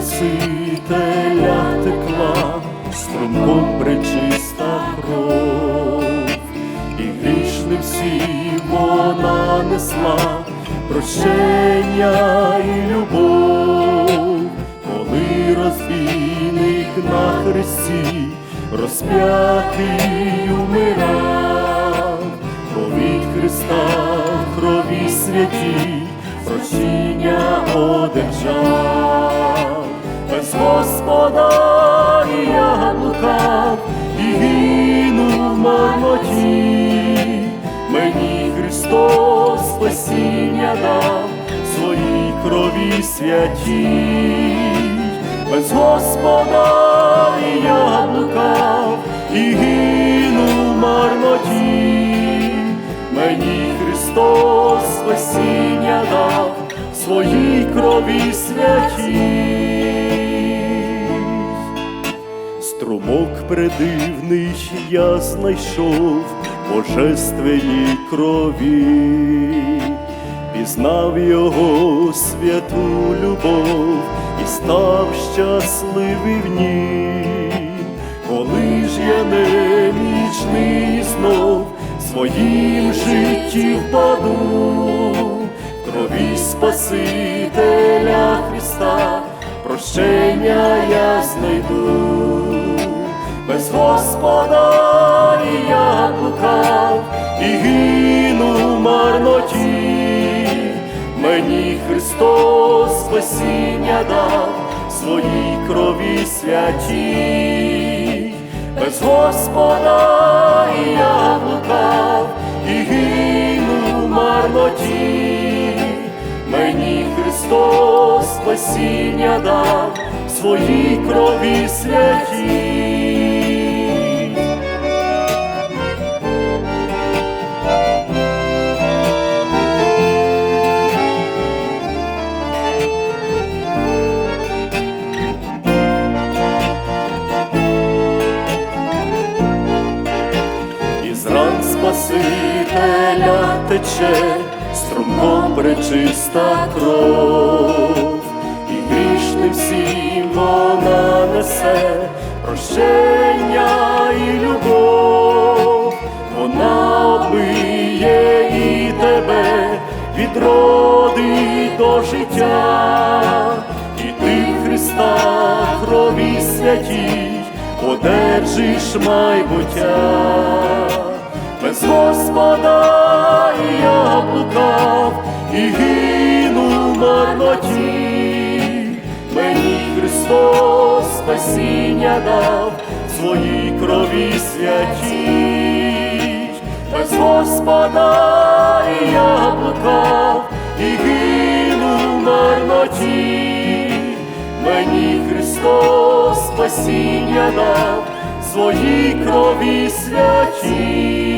Спасителя текла, струмком пречиста кров, і грішним всім вона несла прощення і любов, коли розбійник на хресті розп'ятий умирав, від Христа в крові святі прощення одержав, Господа і я блукав, і гину в марноті, мені Христос спасіння дав, своїй крові святій, без Господа і я блукав, і гину в марноті, мені Христос спасіння дав, своїй крові святій. Струмок придивний я знайшов божественній крові, пізнав його святу любов і став щасливий в ній, коли ж я немічний знов своїм житті впаду, крові Спасителя Христа, прощення я знайду, без Господа і я блукав, і гину в марноті, мені Христос спасіння дав, своїй крові святій, без Господа і я блукав, і гину в марноті, мені Христос спасіння дав, своїй крові святій. Спасителя тече струмком пречиста кров, і грішним всім вона несе прощення і любов, вона обмиє і тебе відродить до життя, і ти Христа крові святій одержиш майбуття, без Господа я блукав, і гину в марноті, мені Христос спасіння дав, своїй крові святій, без Господа я блукав, і гину в марноті, мені Христос спасіння дав, своїй крові святій.